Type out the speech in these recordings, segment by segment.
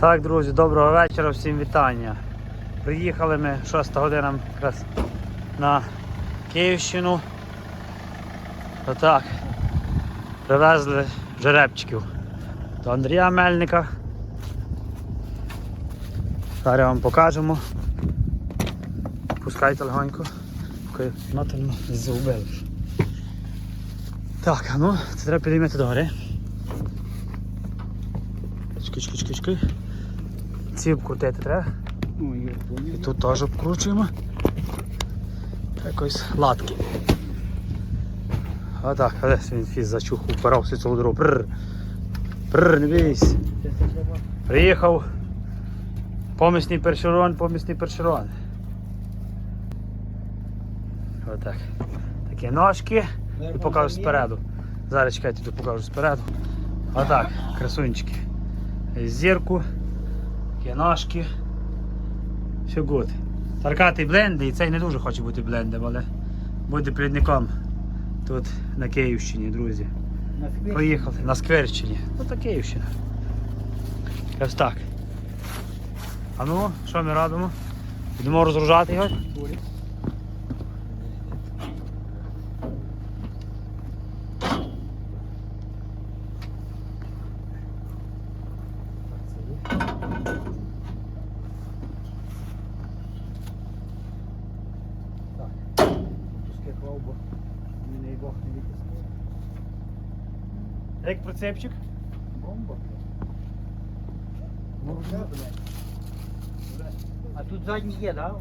Так, друзі, доброго вечора, всім вітання. Приїхали ми 6 година якраз на Київщину. Отак. Привезли жеребчиків до Андрія Мельника. Зараз вам покажемо. Пускайте легонько. Поки нема загубили. Так, ну, це треба підіймати догори. Чекай, чекай, чекай, чекай. Ці обкрутити треба. І тут теж обкручуємо. Якось латки. А десь він фіз зачухав, впирався цілу дорогу. Пррр. Пррр, не бійся. Приїхав. Помісний першерон, помісний першерон. Отак. Такі ножки і покажу спереду. Зараз чекайте, тут покажу спереду. Отак, красунчики. Зірку, такі. Все гуд. Таркатий бленди, і цей не дуже хоче бути блендом, але буде плідником тут на Київщині, друзі. Поїхали на Скверщині. Ну то Київщина. Ось так. А ну, що ми робимо? Будемо розгружати його. Як прицепчик? Бомба. А тут задній є, да?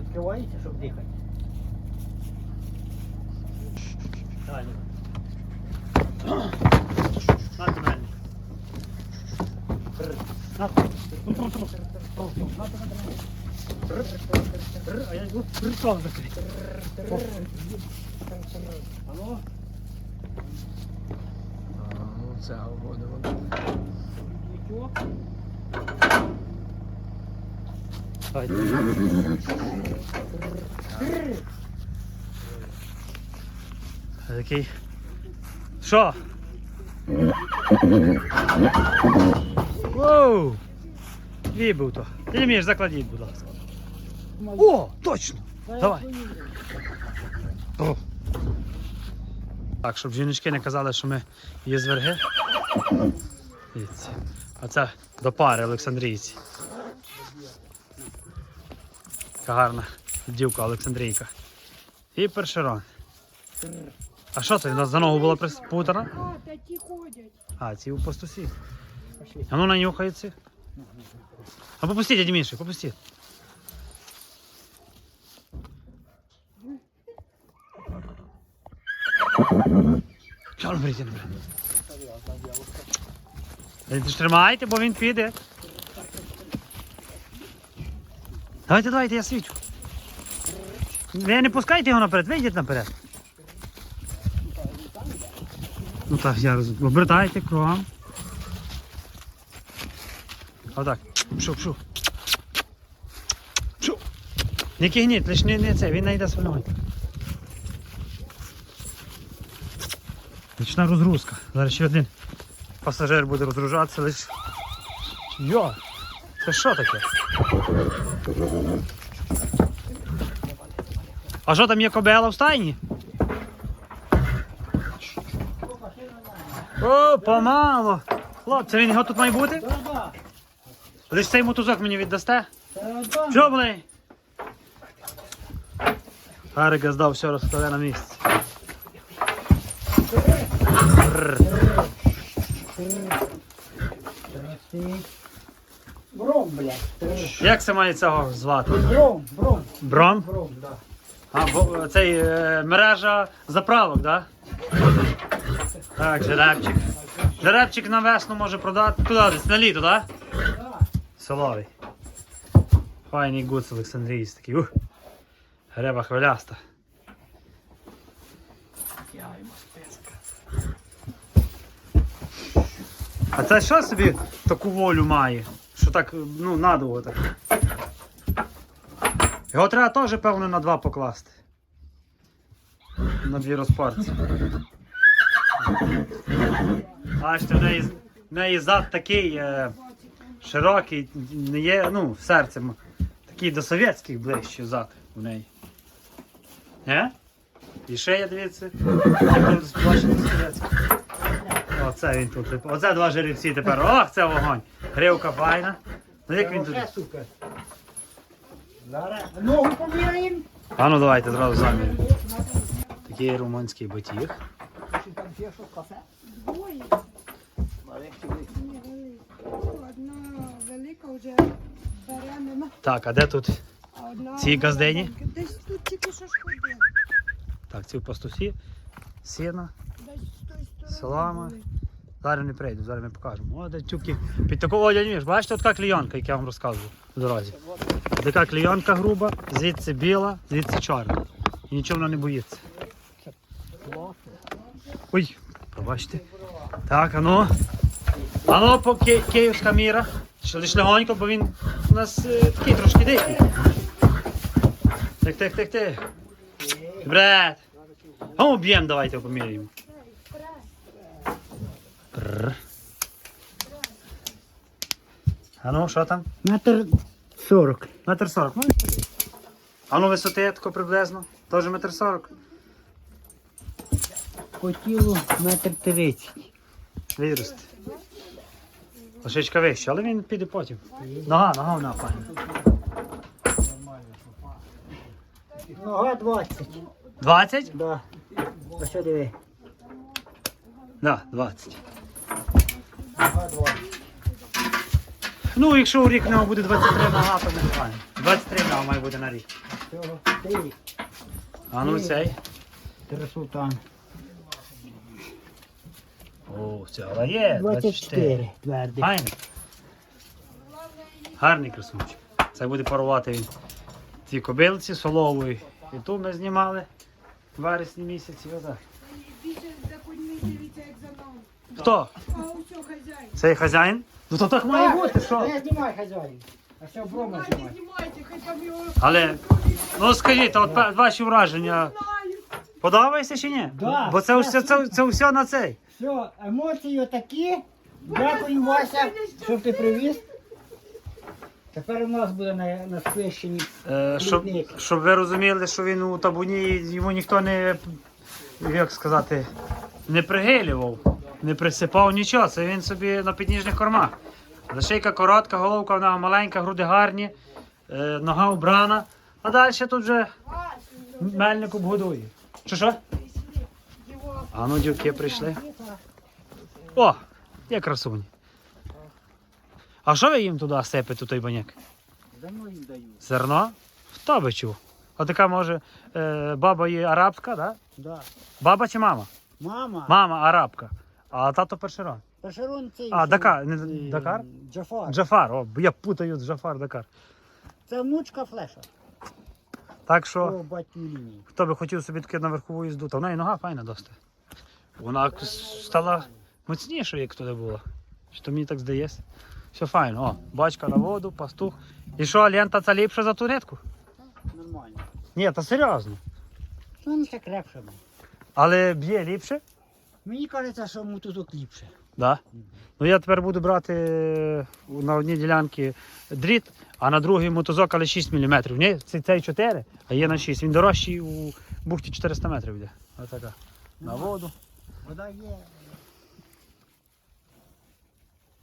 Відкривається, щоб дихати. Давай. На ти мене. На. А я його прикол закрив. Алло? Ну, це воно. Нічого. Давай. Такий. Що? Воу! Вібив то. Ти вмієш закладіть, будь ласка. О, точно! Давай. О. Так, щоб жіночки не казали, що ми є зверги. А це до пари Олександрійці. Така гарна дівка Олександрійка. І першерон. А що це? У нас за ногу була приспутана? А, ті ходять. А, ці у пастусі. А ну нанюхається. А попустіть, дядь попустіть. Не не. Ви ж Тримайте, бо він піде. Давайте, давайте, я свічу. Ви не пускайте його наперед, вийдіть наперед. Ну так, я розумію. Обертайте кругом. Отак. Пшу, пшу. Не кигніть, лиш не, не це, він найде свиною. Нічна розгрузка. Зараз ще один пасажир буде розгружатися лише. Йо! Це що таке? А що там є кобела в стайні? О, помало! Хлопці, він його тут має бути? Лише цей мотузок мені віддасте? Та-да. Блин? Гарика здав все розкладе на місці. Бром, блядь. Як це має цього звати? Бром, бром, Бром? бром, да. А, бо цей е, мережа заправок? Да? Так, жеребчик. Жеребчик на весну може продати. Куди десь на літо? Да. Соловий. Файний гуц Олександрійсь такий. Ух. Греба хвиляста. А це що собі таку волю має? Що так, ну, надовго так. Його треба теж, певно, на два покласти. На дві розпарці. Бачите, в неї, неї зад такий. Е, широкий, не є, ну, серцем. Такий до совєтських ближче зад у неї. Не? І шея, дивіться. Як до совєтських. Оце він тут. Оце два жеребці тепер. Ох, це вогонь. Гривка файна. Ну як він тут? Супер. Зараз ногу поміряємо. А ну давайте зразу заміряємо. Такий румунський батіг. Чи там ще що, кафе? Двоє. Одна велика вже Так, а де тут? а одна... Ці газдені? Десь тут тільки що ж ходили. Так, ці в пастусі. Сіна. Десь з тої сторони Салама. були. Зараз не прийду, зараз ми покажемо. О, де тюки. Під таку одягніш. Бачите, така клійонка, як я вам розказував в дорозі. Така клійонка груба, звідси біла, звідси чорна. І нічого вона не боїться. Ой, пробачте. Так, а ну. А ну, по ки- київська міра. Ще лиш легонько, бо він у нас е, такий трошки дикий. Так, так, так, так. Брат. А об'єм давайте поміряємо. А ну, що там? Метр сорок. Метр сорок. Ну, а ну висоти тако приблизно. Теж метр сорок. По тілу метр тридцять. Виросте. Лошечка вище, але він піде потім. Нога, нога вона файна. Нога 20. 20? Да. Ось що диви. Да, 20. Нога 20. Ну, якщо у рік в нього буде 23 нога, то не файно. 23 нога має бути на рік. Цього. А ну цей. Три султан. О, це але є. 24. Твердий. Файний. Гарний красунчик. Це буде парувати він ці кобилці солової. І ту ми знімали в вересні місяці. Отак. Більше за дивіться, як за нами. Хто? А хазяїн. Цей хазяїн? Ну то так має бути, що? Я знімаю хазяїн. А все брома знімай. знімайте, хай там його Але, ну скажіть, от пе- ваші враження подобається чи ні? Да. Бо це все, це, це все на цей. Все, емоції отакі. Дякую, Вася, що ти привіз. Тепер у нас буде на, на спищенні. Е, щоб, щоб ви розуміли, що він у табуні йому ніхто не, як сказати, не пригилював, не присипав нічого. Це він собі на підніжних кормах. Лишейка коротка, головка в нього маленька, груди гарні, е, нога убрана. А далі тут вже мельник обгодує. Що що? А ну дівки прийшли. О, є красуні. А що ви їм туди сипете, той баняк? Давно їм даю. Зерно? Хто би чув? А така може е, баба є арабська, да? Да. Баба чи мама? Мама. Мама арабка. А тато першерон. Пашарон цей. А, Дакар, не е, Дакар? Джафар. Джафар, о, я путаю Джафар, Дакар. Це внучка флеша. Так По що, лінії. хто би хотів собі таке на верхову їзду, то в неї нога файна досить. Вона стала моцнішою, як туди було. Що то мені так здається. Все файно. О, бачка на воду, пастух. І що, лента це ліпше за ту нитку? Нормально. Ні, та серйозно. Ну, він ще крепше був. Але б'є ліпше? Мені кажеться, що мотузок ліпше. Да. Ну я тепер буду брати е, на одній ділянці дріт, а на другий мотузок, але 6 мм. Ні, цей, цей 4, а є на 6. Він дорожчий у бухті 400 метрів йде. Отака. На воду. Вода є.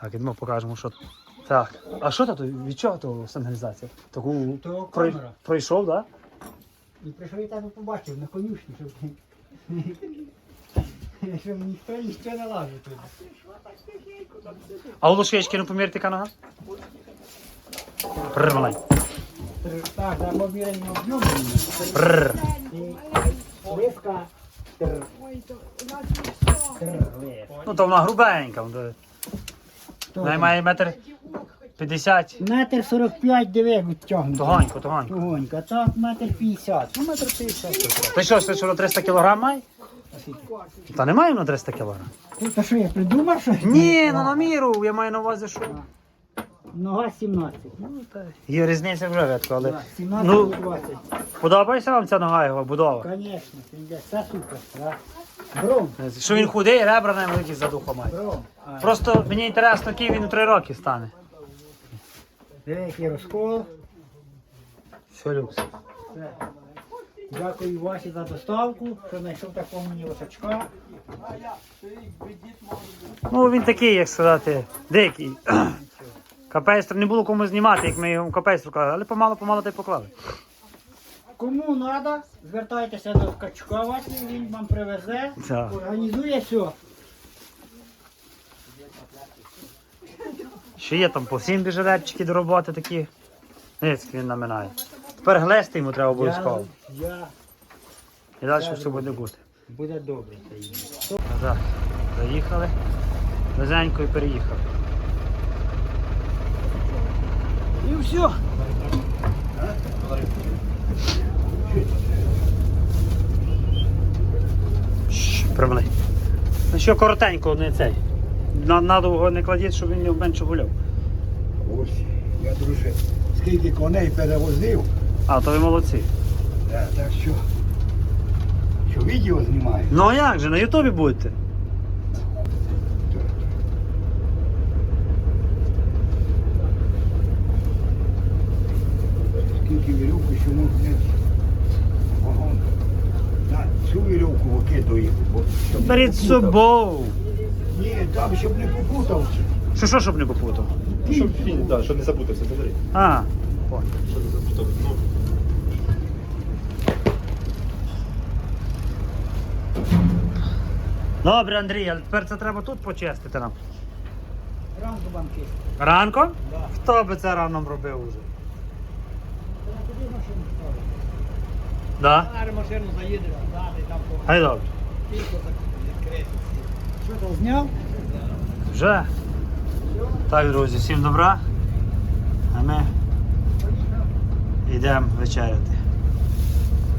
Так, ідемо покажемо, що тут. Так. А що тут? Від чого то сигналізація? Таку То прой- камера. пройшов, так? І прийшов і тебе побачив на конюшні, щоб, ніхто ніщо не лазив туди. А у лошечки не поміряти яка нога? Пррр, маленька. Тр- Так, за мобільним об'ємом. Пррр. І Ливка. що? Ну то вона грубенька. вона- Вона має метр 50. Метр 45 диви тягнути. Тугонько, тугонько. Тугонько. А так метр 50. Ну, метр 50. Ти що, що на 300 кг має? Та немає на 300 кг. Ти то що, я придумав щось? Ні, ну на міру, я маю на увазі, що. Нога 17. Ну, та Є різниця вже ветко, але. Да, 17 Ну. 20. Подобається вам ця нога його будова? Конечно, все супер. Да. Бром. Що він худий, ребра не великі за духом має. Бром. А, Просто мені інтересно, який він у 3 роки стане. Деякий розкол. Все люкс. Все. Дякую Васі за доставку, що знайшов такого мені лошачка. Ну він такий, як сказати, дикий. Капейстр не було кому знімати, як ми йому капейстру казали, але помало-помало та й поклали. Кому треба, звертайтеся до Ткачука Васі, він вам привезе, Так. організує все. Ще є там по всім біжелетчики до роботи такі. Як він наминає. Тепер глести йому треба обов'язково. Я, я, І далі все буде бути. буде добре. Так, заїхали. Близенько і переїхали. І все. Примли. Ну що коротенько, не цей. На- Надовго не кладіть, щоб він не менше гуляв. Ось, я друже, скільки коней перевозив, А, то ви молодці. е, так що, що відео знімаю. Ну а як же, на Ютубі будете? Скільки вірьовку, що можна вагон. На цю вірьовку викидую. бо щоб не Беріть з попутав. собою. Ні, там, щоб не попутався. Що, що, щоб не попутав? Щоб він, да, щоб не запутався, смотри. А, Ну, Добре, Андрій, але тепер це треба тут почистити нам. Ранку вам чисто. Ранком? Да. Хто би це раном робив уже? Та на куди машину ставити? Да? Зараз машину заїде, дати там по Хай добре. Що ти зняв? Вже. Так, друзі, всім добра. А ми йдемо вечеряти.